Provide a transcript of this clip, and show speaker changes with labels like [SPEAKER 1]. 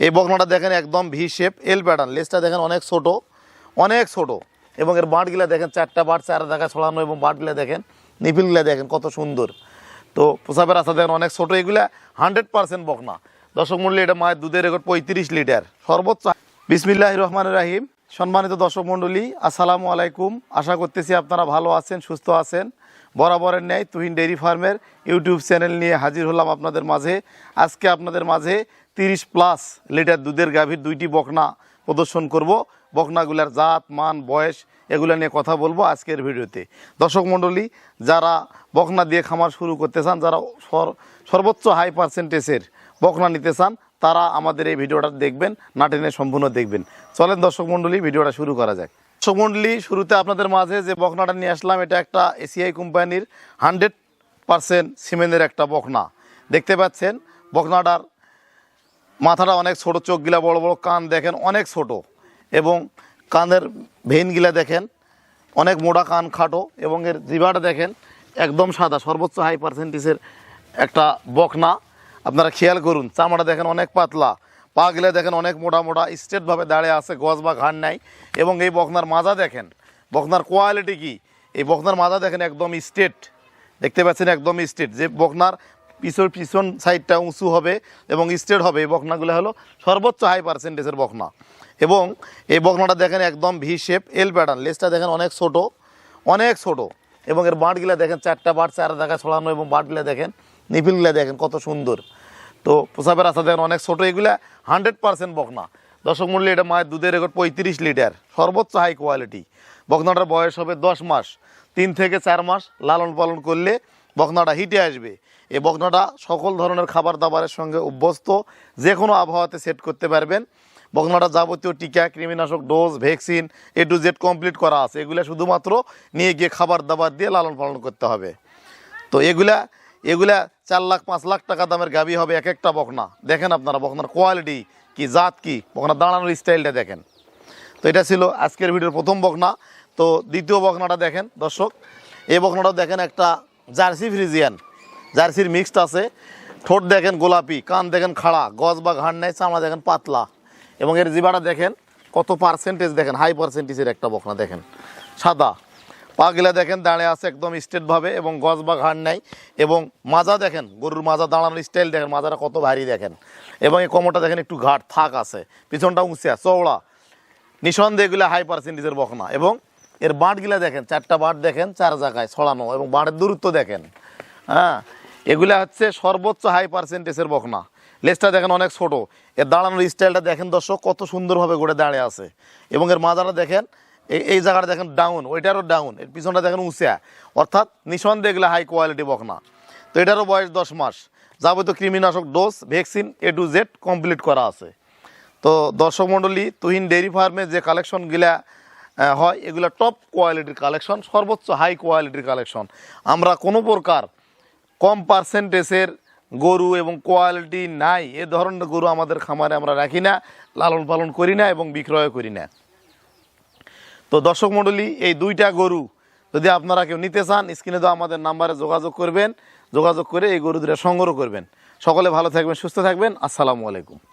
[SPEAKER 1] এই বকনাটা দেখেন একদম ভি শেপ এল প্যাটার্ন লেসটা দেখেন অনেক ছোট অনেক ছোট। এবং এর বাঁটগুলা দেখেন চারটা বাট চার দেখা ছড়ানো এবং বাঁটগুলা দেখেন, নিপিলগুলা দেখেন কত সুন্দর। তো প্রসাবের রাস্তা দেখেন অনেক ছোট, এগুলা হান্ড্রেড পার্সেন্ট বকনা। দর্শক মূল্য এটা মায়ের দুধের রেকর্ড পঁয়ত্রিশ লিটার। সর্বোচ্চ বিসমিল্লাহ রহমান রাহিম। সম্মানিত দর্শক মণ্ডলী, আসসালামু আলাইকুম। আশা করতেছি আপনারা ভালো আছেন, সুস্থ আছেন। বরাবরের ন্যায় তুহিন ডেইরি ফার্মের ইউটিউব চ্যানেল নিয়ে হাজির হলাম আপনাদের মাঝে। আজকে আপনাদের মাঝে তিরিশ প্লাস লিটার দুধের গাভীর দুইটি বকনা প্রদর্শন করব। বকনাগুলার জাত, মান, বয়স, এগুলো নিয়ে কথা বলব আজকের ভিডিওতে। দর্শক মণ্ডলী, যারা বকনা দিয়ে খামার শুরু করতে চান, যারা সর- সর্বোচ্চ হাই পার্সেন্টেজের বকনা নিতে চান তারা আমাদের এই ভিডিওটা দেখবেন, না টেনে সম্পূর্ণ দেখবেন। চলেন দর্শক মণ্ডলী ভিডিওটা শুরু করা যাক। দর্শক মণ্ডলী শুরুতে আপনাদের মাঝে যে বকনাটা নিয়ে আসলাম, এটা একটা এসিআই কোম্পানির হান্ড্রেড পার্সেন্ট সিমেন্টের একটা বকনা। দেখতে পাচ্ছেন, বকনাটার মাথাটা অনেক ছোট, চোখগুলা বড় বড়, কান দেখেন অনেক ছোট এবং কানের ভেইনগুলা দেখেন অনেক মোটা কান, খাটো এবং এর জিভাটা দেখেন একদম সাদা, সর্বোচ্চ হাই পার্সেন্টেজের একটা বকনা। আপনারা খেয়াল করুন, চামড়া দেখেন অনেক পাতলা পা গিলা দেখেন অনেক মোটা মোটা স্ট্রেটভাবে দাঁড়িয়ে আছে, গজ বা ঘাড় নাই। এবং এই বকনার মাজা দেখেন, বকনার কোয়ালিটি কি? এই বকনার মাজা দেখেন একদম স্ট্রেট দেখতে পাচ্ছেন একদম স্ট্রেট যে বকনার পিছন পিছন সাইডটা উঁচু হবে এবং স্ট্রেট হবে, এই বকনাগুলো হলো সর্বোচ্চ হাই পার্সেন্টেজের বকনা। এবং এই বকনাটা দেখেন একদম ভি শেপ এল প্যাটার্ন লেজটা দেখেন অনেক ছোট অনেক ছোট। এবং এর বাঁটগুলা দেখেন চারটা বাট, চার দেখা ছড়ানো এবং বাঁটগুলা দেখেন নিপিলগুলা দেখেন কত সুন্দর। তো প্রসাবের রাস্তা দেখেন অনেক ছোটো, এগুলা হান্ড্রেড পার্সেন্ট বকনা। দর্শক মূল্য এটা মায়ের দুধের রেকর্ড পঁয়ত্রিশ লিটার, সর্বোচ্চ হাই কোয়ালিটি বকনাটার বয়স হবে দশ মাস, তিন থেকে চার মাস লালন পালন করলে বকনাটা হিটে আসবে। এই বকনাটা সকল ধরনের খাবার দাবারের সঙ্গে অভ্যস্ত যে কোনো আবহাওয়াতে সেট করতে পারবেন। বকনাটা যাবতীয় টিকা, কৃমিনাশক dose vaccine A to Z complete করা আছে। এগুলো শুধুমাত্র নিয়ে গিয়ে খাবার দাবার দিয়ে লালন পালন করতে হবে। তো এগুলা এগুলা চার লাখ, পাঁচ লাখ টাকা দামের গাবি হবে এক একটা বকনা। দেখেন আপনারা বকনার কোয়ালিটি কি, জাত কি বকনা দাঁড়ানোর স্টাইলটা দেখেন। তো এটা ছিল আজকের ভিডিওর প্রথম বকনা। তো দ্বিতীয় বকনাটা দেখেন, দর্শক। এই বকনাটাও দেখেন একটা জার্সি ফ্রিজিয়ান। জার্সির মিক্সড আছে। ঠোঁট দেখেন গোলাপি, কান দেখেন খাড়া, গজ বা ঘাড় নেয় চামড়া দেখেন পাতলা। এবং এর জিবাটা দেখেন কত পার্সেন্টেজ দেখেন হাই পার্সেন্টেজের একটা বকনা, দেখেন। সাদা। পাগিলা দেখেন, দাঁড়িয়ে আছে একদম স্ট্রেটভাবে এবং গজ বা ঘাড় নাই। এবং মাজা দেখেন, গরুর মাজা, দাঁড়ানোর স্টাইল দেখেন, মাজাটা কত ভারী দেখেন। এবং এই কোমরটা দেখেন, একটু ঘাট থাক আছে, পিছনটা উঁচিয়া চওড়া। নিঃসন্দেহে এগুলো হাই পার্সেন্টেজের বকনা। এবং এর বাঁটগুলা দেখেন, চারটা বাঁট দেখেন, চার জায়গায় ছড়ানো এবং বাঁটের দূরত্ব দেখেন। হ্যাঁ এগুলা হচ্ছে সর্বোচ্চ হাই পার্সেন্টেজের বকনা। লেজটা দেখেন অনেক ছোট। এর দাঁড়ানোর স্টাইলটা দেখেন দর্শক, কত সুন্দরভাবে গড়ে দাঁড়িয়ে আছে। এবং এর মাজাটা দেখেন এই- এই জায়গাটা দেখেন ডাউন ওইটারও ডাউন এর পিছনটা দেখেন উঁচা। অর্থাৎ নিঃসন্দেহে এগুলো হাই কোয়ালিটি বকনা। তো এটারও বয়স দশ মাস। যাবতীয় কৃমিনাশক dose vaccine A to Z complete করা আছে। তো দর্শক মণ্ডলী, তুহিন ডেইরি ফার্মে যে কালেকশনগুলা হয়, এগুলো টপ কোয়ালিটির কালেকশন সর্বোচ্চ হাই কোয়ালিটির কালেকশন আমরা কোনো প্রকার কম পার্সেন্টেজের গরু এবং কোয়ালিটি নাই। এ ধরনের গরু আমাদের খামারে আমরা রাখি না, লালন পালন করি না এবং বিক্রয় করি না। তো দর্শক মণ্ডলী এই দুইটা গরু যদি আপনারা কেউ নিতে চান, স্ক্রিনে তো আমাদের নাম্বারে যোগাযোগ করবেন। যোগাযোগ করে এই গরু দুটা সংগ্রহ করবেন। সকলে ভালো থাকবেন, সুস্থ থাকবেন। আসসালামু আলাইকুম।